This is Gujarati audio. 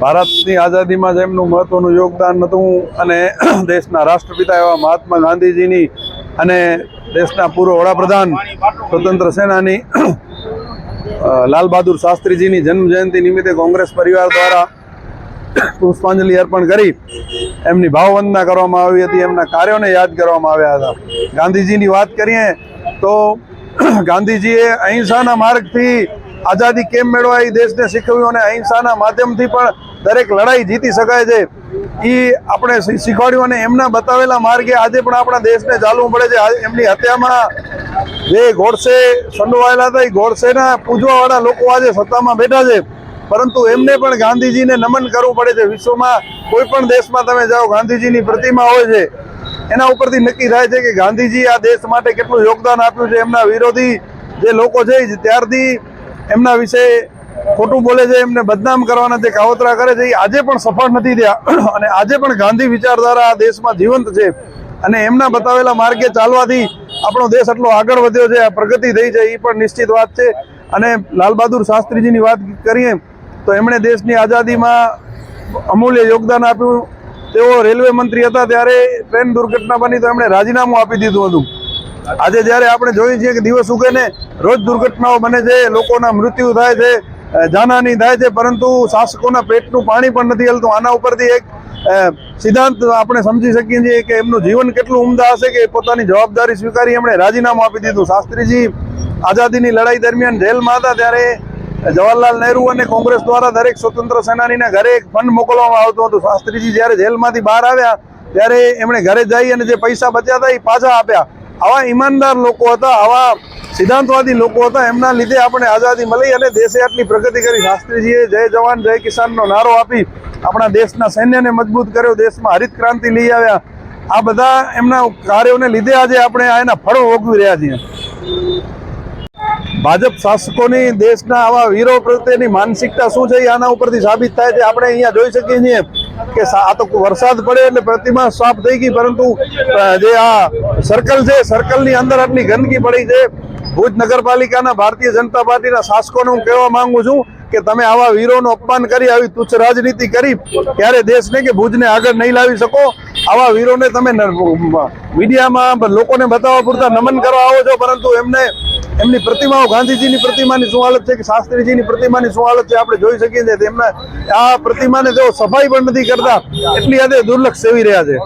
ભારતની આઝાદીમાં જેમનું મહત્વનું યોગદાન હતું અને દેશના રાષ્ટ્રપિતા એવા મહાત્મા ગાંધીજીની અને દેશના પૂર્વ વડાપ્રધાન સ્વતંત્ર સેનાની લાલ બહાદુર શાસ્ત્રીજીની જન્મ જયંતિ નિમિત્તે કોંગ્રેસ પરિવાર દ્વારા પુષ્પાંજલિ અર્પણ કરી એમની ભાવવંદના કરવામાં આવી હતી, એમના કાર્યોને યાદ કરવામાં આવ્યા હતા. ગાંધીજીની વાત કરીએ તો ગાંધીજીએ અહિંસાના માર્ગથી આઝાદી કેમ મેળવાય એ દેશને શીખવ્યું અને અહિંસાના માધ્યમથી પણ દરેક લડાઈ જીતી શકાય છે. એ આપણે શીખવાડ્યું અને એમના બતાવેલા માર્ગે આજે પણ આપણા દેશને ચાલવું પડે છે. એમની હત્યામાં જે ગોડસે સંડોવાયેલા હતા એ ગોડસેના પૂજવાવાળા લોકો આજે સત્તામાં બેઠા છે. પરંતુ એમને પણ ગાંધીજીને નમન કરવું પડે છે. વિશ્વમાં કોઈ પણ દેશમાં તમે જાઓ, ગાંધીજીની પ્રતિમા હોય છે. એના ઉપરથી નક્કી થાય છે કે ગાંધીજી આ દેશ માટે કેટલું યોગદાન આપ્યું છે. એમના વિરોધી જે લોકો છે ત્યારથી એમના વિશે ખોટું બોલે છે, એમને બદનામ કરવાના જે કાવતરા કરે છે, એ આજે પણ સફળ નથી થયા. અને આજે પણ ગાંધી વિચારધારા દેશમાં જીવંત છે. અને એમના બતાવેલા માર્ગે ચાલવાથી આપણો દેશ એટલો આગળ વધ્યો છે, આ પ્રગતિ થઈ છે, એ પણ નિશ્ચિત વાત છે. અને લાલ બહાદુર શાસ્ત્રીજીની વાત કરીએ, તો એમણે દેશની આઝાદીમાં અમૂલ્ય યોગદાન આપ્યું. તેઓ રેલવે મંત્રી હતા, ત્યારે ટ્રેન દુર્ઘટના બની, તો એમણે રાજીનામું આપી દીધું હતું. આજે જ્યારે આપણે જોઈએ છીએ કે દિવસ ઉગે ને, રોજ દુર્ઘટનાઓ બને છે, લોકોના મૃત્યુ થાય છે જાનહાની થાય છે, પરંતુ શાસકોના પેટનું પાણી પણ નથી હલતું. આના ઉપરથી એક સિદ્ધાંત આપણે સમજી શકીએ છીએ કે એમનું જીવન કેટલું ઉમદા હશે કે પોતાની જવાબદારી સ્વીકારી એમણે રાજીનામું આપી દીધું. શાસ્ત્રીજી આઝાદીની લડાઈ દરમિયાન જેલમાં હતા ત્યારે જવાહરલાલ નહેરુ અને કોંગ્રેસ દ્વારા દરેક સ્વતંત્ર સેનાનીના ઘરે એક ફંડ મોકલવામાં આવતું હતું. શાસ્ત્રીજી જ્યારે જેલમાંથી બહાર આવ્યા, ત્યારે એમણે ઘરે જઈ અને જે પૈસા બચ્યા હતા એ પાછા આપ્યા. આવા ઈમાનદાર લોકો હતા, આવા સિદ્ધાંતવાદી લોકો હતા, એમના લીધે આપણે આઝાદી મળી અને દેશે આટલી પ્રગતિ કરી. શાસ્ત્રીજીએ જય જવાન, જય કિસાનનો નારો આપી આપણા દેશના સૈન્યને મજબૂત કર્યો, દેશમાં હરિત ક્રાંતિ લઈ આવ્યા. આ બધા એમના કાર્યોને લીધે આજે આપણે આ એના ફળો ભોગવી રહ્યા છીએ. ભાજપ શાસકોની દેશના આવા વીરો પ્રત્યેની માનસિકતા શું છે આના ઉપરથી સાબિત થાય છે, આપણે અહીંયા જોઈ શકીએ છીએ કે આ તો વરસાદ પડે એટલે પ્રતિમા સાફ થઈ ગઈ, પરંતુ જે આ સર્કલ છે સર્કલની અંદર આટલી ગંદકી પડી છે. ભુજ નગરપાલિકાના ભારતીય જનતા પાર્ટીના શાસકોને હું કહેવા માંગુ છું કે તમે આવા વીરોનું અપમાન કરી, આવી તુચ્છ રાજનીતિ કરી, ત્યારે દેશને કે ભુજને આગળ નહીં લાવી શકો. આવા વીરોને તમે મીડિયામાં લોકોને બતાવવા પૂરતા નમન કરવા આવો છો, પરંતુ એમને, એમની પ્રતિમાઓ, ગાંધીજીની પ્રતિમાની શું હાલત છે કે શાસ્ત્રીજીની પ્રતિમાની શું હાલત છે આપણે જોઈ શકીએ છીએ. તેમના, આ પ્રતિમાને તેઓ સફાઈ પણ નથી કરતા. એટલી હદે દુર્લક્ષ સેવી રહ્યા છે.